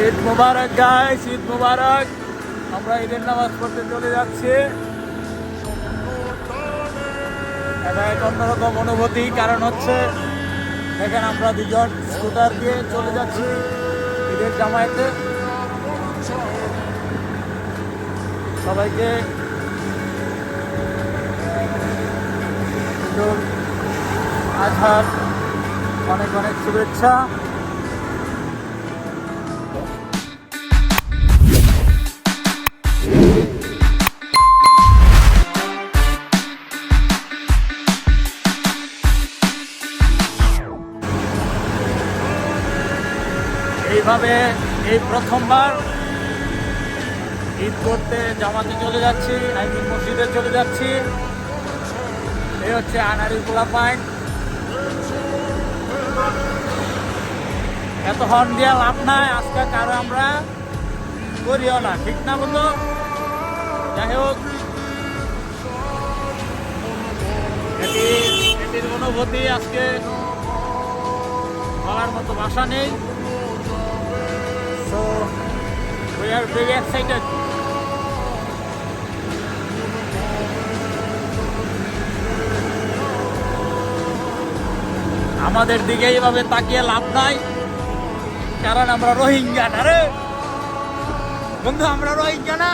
ঈদ মুবারক guys Eid মুবারক। আমরা ঈদের নামাজ পড়তে চলে যাচ্ছি। এটা এক অন্যরকম অনুভূতি, কারণ হচ্ছে, দেখেন আমরা দুজন স্কুটার দিয়ে চলে যাচ্ছি ঈদের জামায়াতে। সবাইকে আজহার, অনেক অনেক শুভেচ্ছা। এইভাবে এই প্রথমবার ঈদ করতে জামাতে চলে যাচ্ছি আই মসজিদে চলে যাচ্ছি। এই হচ্ছে আনারি গোলা পয়েন্ট এত হর্ন দেওয়া লাভ নাই, আজকে কারও আমরা করিও না, ঠিক না বলতো যাই হোক, এটি এটির অনুভূতি আজকে বলার মতো ভাষা নেই। উই আর ভেরি এক্সাইটেড আমাদের দিকে এইভাবে তাকিয়ে লাভ নাই, কারণ আমরা রোহিঙ্গা না রে। বন্ধু, আমরা রোহিঙ্গা না।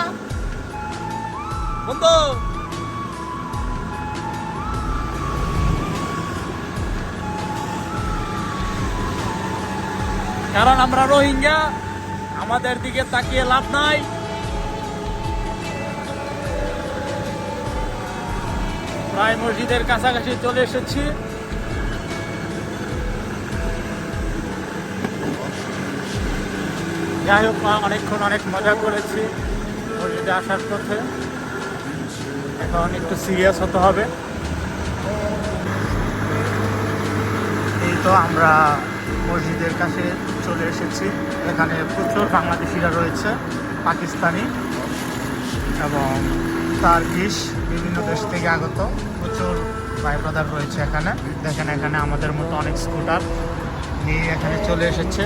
বন্ধু। কারণ আমরা রোহিঙ্গা। আমাদের দিকে তাকিয়ে লাভ নাই। প্রায় মসজিদের কাছাকাছি চলে এসেছি। যাই হোক অনেকক্ষণ অনেক মজা করেছি মসজিদে আসার পথে। এখন একটু সিরিয়াস হতে হবে। এই তো আমরা মসজিদের কাছে চলে এসেছি। এখানে প্রচুর বাংলাদেশিরা রয়েছে, পাকিস্তানি এবং তার গ্রিস বিভিন্ন দেশ থেকে আগত। প্রচুর ভাই ব্রাদার রয়েছে এখানে। দেখেন এখানে আমাদের মতো অনেক স্কুটার নিয়ে এখানে চলে এসেছে।